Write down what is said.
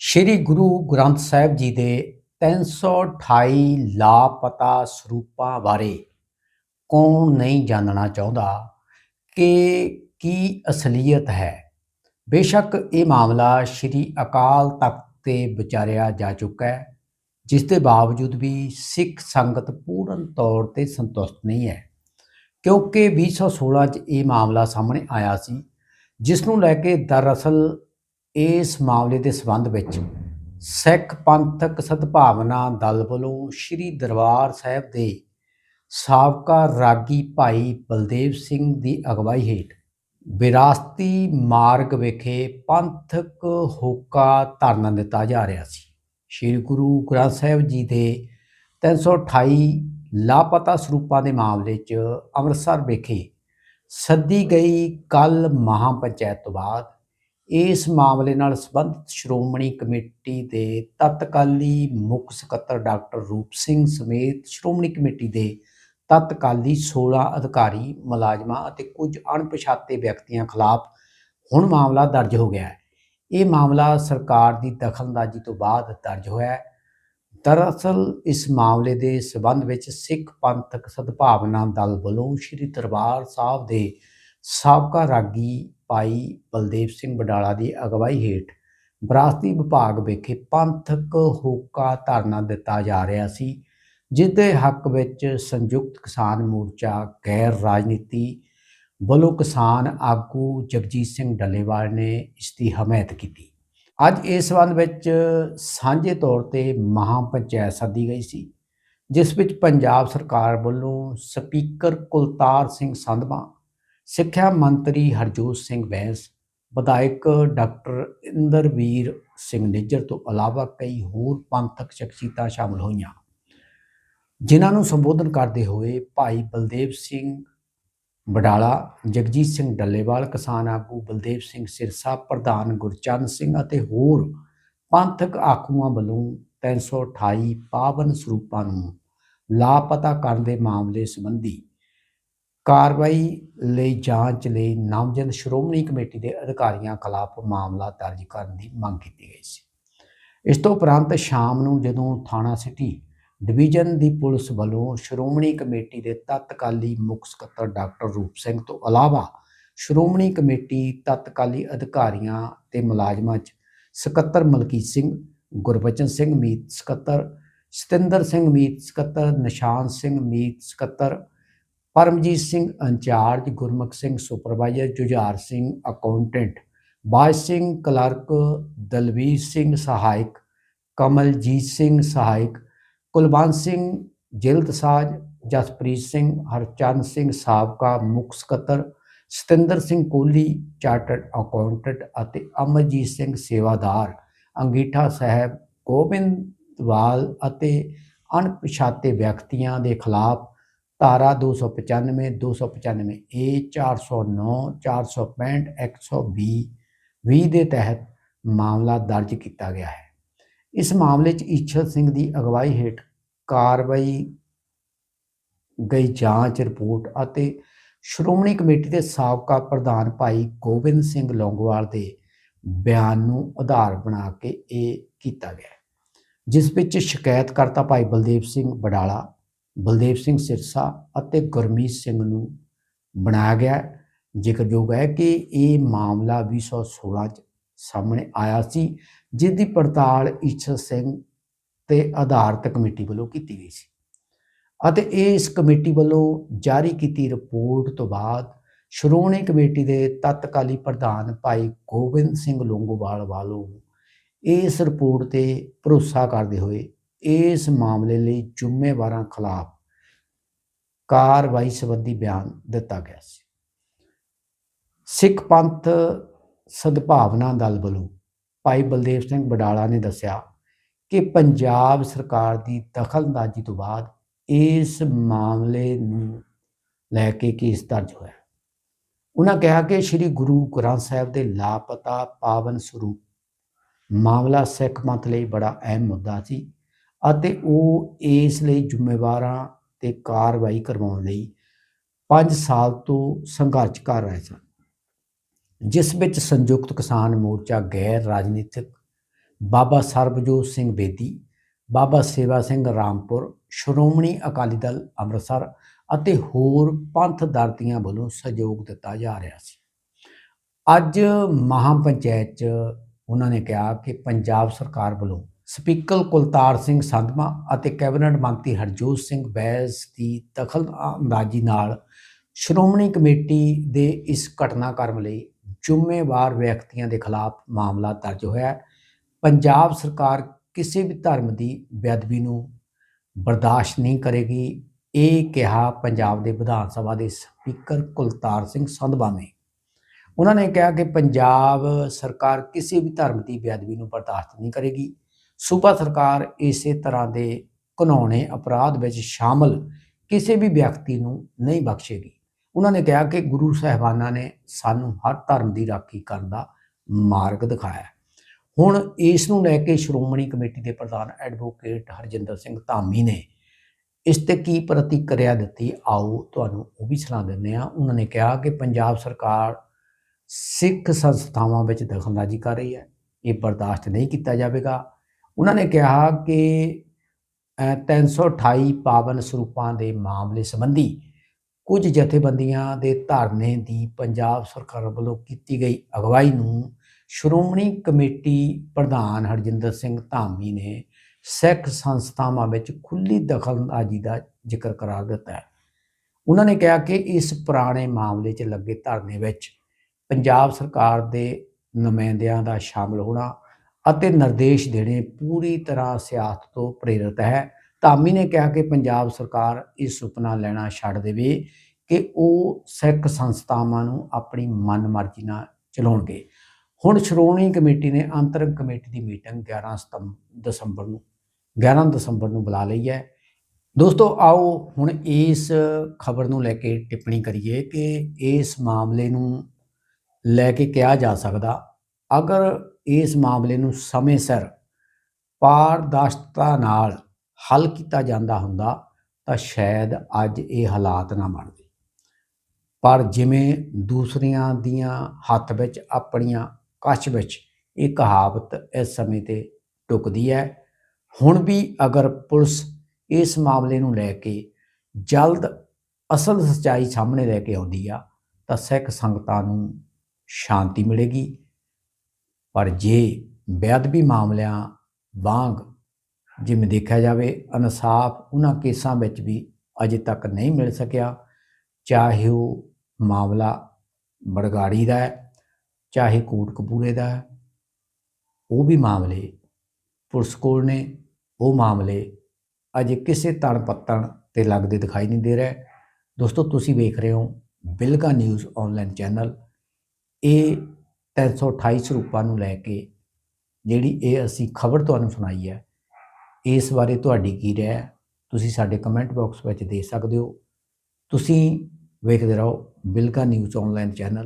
ਸ੍ਰੀ ਗੁਰੂ ਗ੍ਰੰਥ ਸਾਹਿਬ ਜੀ ਦੇ 328 ਲਾਪਤਾ ਸਰੂਪਾਂ ਬਾਰੇ ਕੌਣ ਨਹੀਂ ਜਾਣਨਾ ਚਾਹੁੰਦਾ ਕਿ ਕੀ ਅਸਲੀਅਤ ਹੈ? ਬੇਸ਼ੱਕ ਇਹ ਮਾਮਲਾ ਸ੍ਰੀ ਅਕਾਲ ਤਖਤ ਤੇ ਵਿਚਾਰਿਆ ਜਾ ਚੁੱਕਾ ਹੈ, ਜਿਸ ਦੇ ਬਾਵਜੂਦ ਵੀ ਸਿੱਖ ਸੰਗਤ ਪੂਰਨ ਤੌਰ ਤੇ ਸੰਤੁਸ਼ਟ ਨਹੀਂ ਹੈ, ਕਿਉਂਕਿ 2016 ਚ ਇਹ ਮਾਮਲਾ ਸਾਹਮਣੇ ਆਇਆ ਸੀ, ਜਿਸ ਨੂੰ ਲੈ ਕੇ ਦਰਅਸਲ ਇਸ ਮਾਮਲੇ ਦੇ ਸਬੰਧ ਵਿੱਚ ਸਿੱਖ ਪੰਥਕ ਸਦਭਾਵਨਾ ਦਲ ਵੱਲੋਂ ਸ੍ਰੀ ਦਰਬਾਰ ਸਾਹਿਬ ਦੇ ਸਾਬਕਾ ਰਾਗੀ ਭਾਈ ਬਲਦੇਵ ਸਿੰਘ ਦੀ ਅਗਵਾਈ ਹੇਠ ਵਿਰਾਸਤੀ ਮਾਰਗ ਵਿਖੇ ਪੰਥਕ ਹੋਕਾ ਧਰਨਾ ਦਿੱਤਾ ਜਾ ਰਿਹਾ ਸੀ। ਸ੍ਰੀ ਗੁਰੂ ਗ੍ਰੰਥ ਸਾਹਿਬ ਜੀ ਦੇ 328 ਲਾਪਤਾ ਸਰੂਪਾਂ ਦੇ ਮਾਮਲੇ 'ਚ ਅੰਮ੍ਰਿਤਸਰ ਵਿਖੇ ਸੱਦੀ ਗਈ ਕੱਲ ਮਹਾਪੰਚਾਇਤ ਤੋਂ ਬਾਅਦ ਇਸ ਮਾਮਲੇ ਨਾਲ ਸੰਬੰਧਿਤ ਸ਼੍ਰੋਮਣੀ ਕਮੇਟੀ ਦੇ ਤਤਕਾਲੀ ਮੁੱਖ ਸਕੱਤਰ ਡਾਕਟਰ ਰੂਪ ਸਿੰਘ ਸਮੇਤ ਸ਼੍ਰੋਮਣੀ ਕਮੇਟੀ ਦੇ ਤਤਕਾਲੀ 16 ਅਧਿਕਾਰੀ, ਮੁਲਾਜ਼ਮਾਂ ਅਤੇ ਕੁਝ ਅਣਪਛਾਤੇ ਵਿਅਕਤੀਆਂ ਖਿਲਾਫ ਹੁਣ ਮਾਮਲਾ ਦਰਜ ਹੋ ਗਿਆ ਹੈ। ਇਹ ਮਾਮਲਾ ਸਰਕਾਰ ਦੀ ਦਖਲਅੰਦਾਜ਼ੀ ਤੋਂ ਬਾਅਦ ਦਰਜ ਹੋਇਆ ਹੈ। ਦਰਅਸਲ, ਇਸ ਮਾਮਲੇ ਦੇ ਸਬੰਧ ਵਿੱਚ ਸਿੱਖ ਪੰਥਕ ਸਦਭਾਵਨਾ ਦਲ ਵੱਲੋਂ ਸ੍ਰੀ ਦਰਬਾਰ ਸਾਹਿਬ ਦੇ ਸਾਬਕਾ ਰਾਗੀ ਭਾਈ ਬਲਦੇਵ ਸਿੰਘ ਬਡਾਲਾ ਦੀ ਅਗਵਾਈ ਹੇਠ ਵਿਰਾਸਤੀ ਵਿਭਾਗ ਵਿਖੇ ਪੰਥਕ ਹੋਕਾ ਧਰਨਾ ਦਿੱਤਾ ਜਾ ਰਿਹਾ ਸੀ ਜਿਸ ਦੇ ਹੱਕ ਵਿੱਚ ਸੰਯੁਕਤ ਕਿਸਾਨ ਮੋਰਚਾ, ਗੈਰ ਰਾਜਨੀਤੀ ਵੱਲੋਂ ਕਿਸਾਨ ਆਗੂ ਜਗਜੀਤ ਸਿੰਘ ਡੱਲੇਵਾਲ ਨੇ ਇਸ ਦੀ ਹਮਾਇਤ ਕੀਤੀ। ਅੱਜ ਇਸ ਸੰਬੰਧ ਵਿੱਚ ਸਾਂਝੇ ਤੌਰ ਤੇ ਮਹਾਪੰਚਾਇਤ ਸੱਦੀ ਗਈ ਸੀ, ਜਿਸ ਵਿੱਚ ਪੰਜਾਬ ਸਰਕਾਰ ਵੱਲੋਂ ਸਪੀਕਰ ਕੁਲਤਾਰ ਸਿੰਘ ਸੰਧਵਾ ਸਿੱਖਿਆ ਮੰਤਰੀ ਹਰਜੋਤ ਸਿੰਘ ਬੈਂਸ, ਵਿਧਾਇਕ ਡਾਕਟਰ ਇੰਦਰਵੀਰ ਸਿੰਘ ਨਿੱਜਰ ਤੋਂ ਇਲਾਵਾ ਕਈ ਹੋਰ ਪੰਥਕ ਸ਼ਖਸੀਅਤਾਂ ਸ਼ਾਮਲ ਹੋਈਆਂ। ਜਿਨ੍ਹਾਂ ਨੂੰ ਸੰਬੋਧਨ ਕਰਦੇ ਹੋਏ ਭਾਈ ਬਲਦੇਵ ਸਿੰਘ ਬਡਾਲਾ ਜਗਜੀਤ ਸਿੰਘ ਡੱਲੇਵਾਲ, ਕਿਸਾਨ ਆਗੂ ਬਲਦੇਵ ਸਿੰਘ ਸਿਰਸਾ, ਪ੍ਰਧਾਨ ਗੁਰਚਰਨ ਸਿੰਘ ਅਤੇ ਹੋਰ ਪੰਥਕ ਆਗੂਆਂ ਵੱਲੋਂ 328 ਪਾਵਨ ਸਰੂਪਾਂ ਨੂੰ ਲਾਪਤਾ ਕਰਨ ਦੇ ਮਾਮਲੇ ਸੰਬੰਧੀ ਕਾਰਵਾਈ ਲਈ ਜਾਂਚ ਲਈ ਨਾਮਜ਼ਦ ਸ਼੍ਰੋਮਣੀ ਕਮੇਟੀ ਦੇ ਅਧਿਕਾਰੀਆਂ ਖਿਲਾਫ ਮਾਮਲਾ ਦਰਜ ਕਰਨ ਦੀ ਮੰਗ ਕੀਤੀ ਗਈ ਸੀ। ਇਸ ਤੋਂ ਉਪਰੰਤ ਸ਼ਾਮ ਨੂੰ ਜਦੋਂ ਥਾਣਾ ਸਿਟੀ ਡਿਵੀਜ਼ਨ ਦੀ ਪੁਲਿਸ ਵੱਲੋਂ ਸ਼੍ਰੋਮਣੀ ਕਮੇਟੀ ਦੇ ਤਤਕਾਲੀ ਮੁੱਖ ਸਕੱਤਰ ਡਾਕਟਰ ਰੂਪ ਸਿੰਘ ਤੋਂ ਇਲਾਵਾ ਸ਼੍ਰੋਮਣੀ ਕਮੇਟੀ ਤਤਕਾਲੀ ਅਧਿਕਾਰੀਆਂ ਤੇ ਮੁਲਾਜ਼ਮਾਂ 'ਚ ਸਕੱਤਰ ਮਲਕੀਤ ਸਿੰਘ, ਗੁਰਬਚਨ ਸਿੰਘ ਮੀਤ ਸਕੱਤਰ, ਸਤਿੰਦਰ ਸਿੰਘ ਮੀਤ ਸਕੱਤਰ, ਨਿਸ਼ਾਨ ਸਿੰਘ ਮੀਤ ਸਕੱਤਰ Paramjit Singh incharge, Gurmukh Singh supervisor, Jujhar Singh accountant Baj Singh clerk, Dalvir Singh ਸਹਾਇਕ, ਕਮਲਜੀਤ ਸਿੰਘ ਸਹਾਇਕ, ਕੁਲਵੰਤ ਸਿੰਘ ਜਿਲਦਸਾਜ ਜਸਪ੍ਰੀਤ ਸਿੰਘ, ਹਰਚੰਦ ਸਿੰਘ ਸਾਬਕਾ ਮੁੱਖ ਸਕੱਤਰ, ਸਤਿੰਦਰ ਸਿੰਘ ਕੋਹਲੀ, ਚਾਰਟਰਡ ਅਕਾਊਂਟੈਂਟ ਅਤੇ ਅਮਰਜੀਤ ਸਿੰਘ ਸੇਵਾਦਾਰ, ਅੰਗੀਠਾ ਸਾਹਿਬ, ਗੋਬਿੰਦਵਾਲ ਅਤੇ ਅਣਪਛਾਤੇ ਵਿਅਕਤੀਆਂ ਦੇ ਖਿਲਾਫ ਧਾਰਾ 295 295 ਏ 409 465 120 20 ਦੇ ਤਹਿਤ ਮਾਮਲਾ ਦਰਜ ਕੀਤਾ ਗਿਆ ਹੈ। ਇਸ ਮਾਮਲੇ 'ਚ ਈਸ਼ਰ ਸਿੰਘ ਦੀ ਅਗਵਾਈ ਹੇਠ ਕਾਰਵਾਈ ਗਈ ਜਾਂਚ ਰਿਪੋਰਟ ਅਤੇ ਸ਼੍ਰੋਮਣੀ ਕਮੇਟੀ ਦੇ ਸਾਬਕਾ ਪ੍ਰਧਾਨ ਭਾਈ ਗੋਬਿੰਦ ਸਿੰਘ ਲੌਂਗੋਵਾਲ ਦੇ ਬਿਆਨ ਨੂੰ ਆਧਾਰ ਬਣਾ ਕੇ ਇਹ ਕੀਤਾ ਗਿਆ ਜਿਸ ਵਿੱਚ ਸ਼ਿਕਾਇਤਕਰਤਾ ਭਾਈ ਬਲਦੇਵ ਸਿੰਘ ਬਡਾਲਾ ਬਲਦੇਵ ਸਿੰਘ ਸਿਰਸਾ ਅਤੇ ਗੁਰਮੀਤ ਸਿੰਘ ਨੂੰ ਬਣਾਇਆ ਗਿਆ। ਜ਼ਿਕਰਯੋਗ ਹੈ ਕਿ ਇਹ ਮਾਮਲਾ 2016 ਚ ਸਾਹਮਣੇ ਆਇਆ ਸੀ ਜਿਸ ਦੀ ਪੜਤਾਲ ਈਸ਼ਰ ਸਿੰਘ ਤੇ ਆਧਾਰਿਤ ਕਮੇਟੀ ਵੱਲੋਂ ਕੀਤੀ ਗਈ ਸੀ। ਅਤੇ ਇਸ ਕਮੇਟੀ ਵੱਲੋਂ ਜਾਰੀ ਕੀਤੀ ਰਿਪੋਰਟ ਤੋਂ ਬਾਅਦ ਸ਼੍ਰੋਮਣੀ ਕਮੇਟੀ ਦੇ ਤਤਕਾਲੀ ਪ੍ਰਧਾਨ ਭਾਈ ਗੋਬਿੰਦ ਸਿੰਘ ਲੋਂਗੋਵਾਲ ਵੱਲੋਂ ਇਸ ਰਿਪੋਰਟ ਤੇ ਭਰੋਸਾ ਕਰਦੇ ਹੋਏ ਇਸ ਮਾਮਲੇ ਲਈ ਜ਼ਿੰਮੇਵਾਰਾਂ ਖਿਲਾਫ ਕਾਰਵਾਈ ਸੰਬੰਧੀ ਬਿਆਨ ਦਿੱਤਾ ਗਿਆ ਸੀ। ਸਿੱਖ ਪੰਥ ਸਦਭਾਵਨਾ ਦਲ ਵੱਲੋਂ ਭਾਈ ਬਲਦੇਵ ਸਿੰਘ ਬਡਾਲਾ ਨੇ ਦੱਸਿਆ ਕਿ ਪੰਜਾਬ ਸਰਕਾਰ ਦੀ ਦਖਲਅੰਦਾਜ਼ੀ ਤੋਂ ਬਾਅਦ ਇਸ ਮਾਮਲੇ ਨੂੰ ਲੈ ਕੇ ਕੇਸ ਦਰਜ ਹੋਇਆ। ਉਹਨਾਂ ਕਿਹਾ ਕਿ ਸ੍ਰੀ ਗੁਰੂ ਗ੍ਰੰਥ ਸਾਹਿਬ ਦੇ ਲਾਪਤਾ ਪਾਵਨ ਸਰੂਪ ਮਾਮਲਾ ਸਿੱਖ ਪੰਥ ਲਈ ਬੜਾ ਅਹਿਮ ਮੁੱਦਾ ਸੀ। ਅਤੇ ਉਹ ਇਸ ਲਈ ਜ਼ਿੰਮੇਵਾਰਾਂ ਤੇ ਕਾਰਵਾਈ ਕਰਵਾਉਣ ਲਈ 5 ਸਾਲ ਤੋਂ ਸੰਘਰਸ਼ ਕਰ ਰਹੇ ਸਨ, ਜਿਸ ਵਿੱਚ ਸੰਯੁਕਤ ਕਿਸਾਨ ਮੋਰਚਾ ਗੈਰ ਰਾਜਨੀਤਿਕ ਬਾਬਾ ਸਰਬਜੋਤ ਸਿੰਘ ਬੇਦੀ, ਬਾਬਾ ਸੇਵਾ ਸਿੰਘ ਰਾਮਪੁਰ, ਸ਼੍ਰੋਮਣੀ ਅਕਾਲੀ ਦਲ ਅੰਮ੍ਰਿਤਸਰ ਅਤੇ ਹੋਰ ਪੰਥ ਦਰਦੀਆਂ ਵੱਲੋਂ ਸਹਿਯੋਗ ਦਿੱਤਾ ਜਾ ਰਿਹਾ ਸੀ। ਅੱਜ ਮਹਾਂ ਪੰਚਾਇਤ 'ਚ ਉਹਨਾਂ ਨੇ ਕਿਹਾ ਕਿ ਪੰਜਾਬ ਸਰਕਾਰ ਵੱਲੋਂ ਸਪੀਕਰ ਕੁਲਤਾਰ ਸਿੰਘ ਸੰਧਮਾ ਅਤੇ ਕੈਬਨਿਟ ਮੰਤਰੀ ਹਰਜੋਤ ਸਿੰਘ ਬੈਸ ਦੀ ਦਖਲ ਅੰਦਾਜ਼ੀ ਨਾਲ ਸ਼੍ਰੋਮਣੀ ਕਮੇਟੀ ਦੇ ਇਸ ਘਟਨਾਕ੍ਰਮ ਲਈ ਜ਼ਿੰਮੇਵਾਰ ਵਿਅਕਤੀਆਂ ਦੇ ਖਿਲਾਫ ਮਾਮਲਾ ਦਰਜ ਹੋਇਆ ਪੰਜਾਬ ਸਰਕਾਰ ਕਿਸੇ ਵੀ ਧਰਮ ਦੀ ਬੇਅਦਬੀ ਨੂੰ ਬਰਦਾਸ਼ਤ ਨਹੀਂ ਕਰੇਗੀ। ਇਹ ਕਿਹਾ ਪੰਜਾਬ ਦੇ ਵਿਧਾਨ ਸਭਾ ਦੇ ਸਪੀਕਰ ਕੁਲਤਾਰ ਸਿੰਘ ਸੰਧਵਾ ਨੇ। ਉਹਨਾਂ ਨੇ ਕਿਹਾ ਕਿ ਪੰਜਾਬ ਸਰਕਾਰ ਕਿਸੇ ਵੀ ਧਰਮ ਦੀ ਬੇਅਦਬੀ ਨੂੰ ਬਰਦਾਸ਼ਤ ਨਹੀਂ ਕਰੇਗੀ। ਸੂਬਾ ਸਰਕਾਰ ਇਸੇ ਤਰ੍ਹਾਂ ਦੇ ਘਿਨੌਣੇ ਅਪਰਾਧ ਵਿੱਚ ਸ਼ਾਮਲ ਕਿਸੇ ਵੀ ਵਿਅਕਤੀ ਨੂੰ ਨਹੀਂ ਬਖਸ਼ੇਗੀ। ਉਹਨਾਂ ਨੇ ਕਿਹਾ ਕਿ ਗੁਰੂ ਸਾਹਿਬਾਨਾਂ ਨੇ ਸਾਨੂੰ ਹਰ ਧਰਮ ਦੀ ਰਾਖੀ ਕਰਨ ਦਾ ਮਾਰਗ ਦਿਖਾਇਆ। ਹੁਣ ਇਸ ਨੂੰ ਲੈ ਕੇ ਸ਼੍ਰੋਮਣੀ ਕਮੇਟੀ ਦੇ ਪ੍ਰਧਾਨ ਐਡਵੋਕੇਟ ਹਰਜਿੰਦਰ ਸਿੰਘ ਧਾਮੀ ਨੇ ਇਸ ਤੇ ਕੀ ਪ੍ਰਤੀਕਿਰਿਆ ਦਿੱਤੀ, ਆਓ ਤੁਹਾਨੂੰ ਉਹ ਵੀ ਸੁਣਾ ਦਿੰਦੇ ਆ ਉਹਨਾਂ ਨੇ ਕਿਹਾ ਕਿ ਪੰਜਾਬ ਸਰਕਾਰ ਸਿੱਖ ਸੰਸਥਾਵਾਂ ਵਿੱਚ ਦਖਲਅੰਦਾਜ਼ੀ ਕਰ ਰਹੀ ਹੈ। ਇਹ ਬਰਦਾਸ਼ਤ ਨਹੀਂ ਕੀਤਾ ਜਾਵੇਗਾ। ਉਹਨਾਂ ਨੇ ਕਿਹਾ ਕਿ ਅ, 328 ਪਾਵਨ ਸਰੂਪਾਂ ਦੇ ਮਾਮਲੇ ਸੰਬੰਧੀ ਕੁਝ ਜਥੇਬੰਦੀਆਂ ਦੇ ਧਰਨੇ ਦੀ ਪੰਜਾਬ ਸਰਕਾਰ ਵੱਲੋਂ ਕੀਤੀ ਗਈ ਅਗਵਾਈ ਨੂੰ ਸ਼੍ਰੋਮਣੀ ਕਮੇਟੀ ਪ੍ਰਧਾਨ ਹਰਜਿੰਦਰ ਸਿੰਘ ਧਾਮੀ ਨੇ ਸਿੱਖ ਸੰਸਥਾਵਾਂ ਵਿੱਚ ਖੁੱਲੀ ਦਖਲਅੰਦਾਜ਼ੀ ਦਾ ਜ਼ਿਕਰ ਕਰਾਰ ਦਿੱਤਾ ਹੈ। ਉਹਨਾਂ ਨੇ ਕਿਹਾ ਕਿ ਇਸ ਪੁਰਾਣੇ ਮਾਮਲੇ 'ਚ ਲੱਗੇ ਧਰਨੇ ਵਿੱਚ ਪੰਜਾਬ ਸਰਕਾਰ ਦੇ ਨੁਮਾਇੰਦਿਆਂ ਦਾ ਸ਼ਾਮਲ ਹੋਣਾ ਅਤੇ ਨਿਰਦੇਸ਼ ਦੇਣੇ ਪੂਰੀ ਤਰ੍ਹਾਂ ਸਿਆਸਤ ਤੋਂ ਪ੍ਰੇਰਿਤ ਹੈ। ਧਾਮੀ ਨੇ ਕਿਹਾ ਕਿ ਪੰਜਾਬ ਸਰਕਾਰ ਇਹ ਸੁਪਨਾ ਲੈਣਾ ਛੱਡ ਦੇਵੇ ਕਿ ਉਹ ਸਿੱਖ ਸੰਸਥਾਵਾਂ ਨੂੰ ਆਪਣੀ ਮਨਮਰਜ਼ੀ ਨਾਲ ਚਲਾਉਣਗੇ। ਹੁਣ ਸ਼੍ਰੋਮਣੀ ਕਮੇਟੀ ਨੇ ਅੰਤਰਿਮ ਕਮੇਟੀ ਦੀ ਮੀਟਿੰਗ 11 ਸਤੰਬ ਦਸੰਬਰ ਨੂੰ 11 ਦਸੰਬਰ ਨੂੰ ਬੁਲਾ ਲਈ ਹੈ। ਦੋਸਤੋ, ਆਓ ਹੁਣ ਇਸ ਖਬਰ ਨੂੰ ਲੈ ਕੇ ਟਿੱਪਣੀ ਕਰੀਏ ਕਿ ਇਸ ਮਾਮਲੇ ਨੂੰ ਲੈ ਕੇ ਕਿਹਾ ਜਾ ਸਕਦਾ। ਅਗਰ ਇਸ ਮਾਮਲੇ ਨੂੰ ਸਮੇਂ ਸਿਰ ਪਾਰਦਰਸ਼ਤਾ ਨਾਲ ਹੱਲ ਕੀਤਾ ਜਾਂਦਾ ਹੁੰਦਾ, ਤਾਂ ਸ਼ਾਇਦ ਅੱਜ ਇਹ ਹਾਲਾਤ ਨਾ ਬਣਦੇ। ਪਰ ਜਿਵੇਂ ਦੂਸਰਿਆਂ ਦੀਆਂ ਹੱਥ ਵਿੱਚ, ਆਪਣੀਆਂ ਕੱਛ ਵਿੱਚ ਇਹ ਕਹਾਵਤ ਇਸ ਸਮੇਂ ਤੇ ਟੁਕਦੀ ਹੈ, ਹੁਣ ਵੀ ਅਗਰ ਪੁਲਿਸ ਇਸ ਮਾਮਲੇ ਨੂੰ ਲੈ ਕੇ ਜਲਦ ਅਸਲ ਸੱਚਾਈ ਸਾਹਮਣੇ ਲੈ ਕੇ ਆਉਂਦੀ ਆ, ਤਾਂ ਸਿੱਖ ਸੰਗਤਾਂ ਨੂੰ ਸ਼ਾਂਤੀ ਮਿਲੇਗੀ। ਪਰ ਜੇ ਬੇਅਦਬੀ ਮਾਮਲਿਆਂ ਵਾਂਗ ਜਿਵੇਂ ਦੇਖਿਆ ਜਾਵੇ, ਇਨਸਾਫ ਉਹਨਾਂ ਕੇਸਾਂ ਵਿੱਚ ਵੀ ਅਜੇ ਤੱਕ ਨਹੀਂ ਮਿਲ ਸਕਿਆ, ਚਾਹੇ ਉਹ ਮਾਮਲਾ ਬੜਗਾੜੀ ਦਾ ਹੈ, ਚਾਹੇ ਕੋਟਕਪੂਰੇ ਦਾ ਹੈ, ਉਹ ਵੀ ਮਾਮਲੇ, ਪੁਲਿਸ ਕੋਲ ਨੇ, ਉਹ ਮਾਮਲੇ ਅਜੇ ਕਿਸੇ ਤਣ ਪੱਤਣ ਤੇ ਲੱਗਦੇ ਦਿਖਾਈ ਨਹੀਂ ਦੇ ਰਹੇ। ਦੋਸਤੋ, ਤੁਸੀਂ ਵੇਖ ਰਹੇ ਹੋ ਬਿਲਗਾ ਨਿਊਜ਼ ਆਨਲਾਈਨ ਚੈਨਲ। ਇਹ 328 ਸਰੂਪਾਂ ਨੂੰ ਲੈ ਕੇ ਜਿਹੜੀ ਇਹ ਅਸੀਂ ਖਬਰ ਤੁਹਾਨੂੰ ਸੁਣਾਈ ਹੈ, ਇਸ ਬਾਰੇ ਤੁਹਾਡੀ ਕੀ ਰਾਏ ਹੈ? ਤੁਸੀਂ ਸਾਡੇ ਕਮੈਂਟ ਬਾਕਸ ਵਿੱਚ ਦੇ ਸਕਦੇ ਹੋ। ਤੁਸੀਂ ਵੇਖਦੇ ਰਹੋ ਬਿਲਕਾ ਨਿਊਜ਼ ਆਨਲਾਈਨ ਚੈਨਲ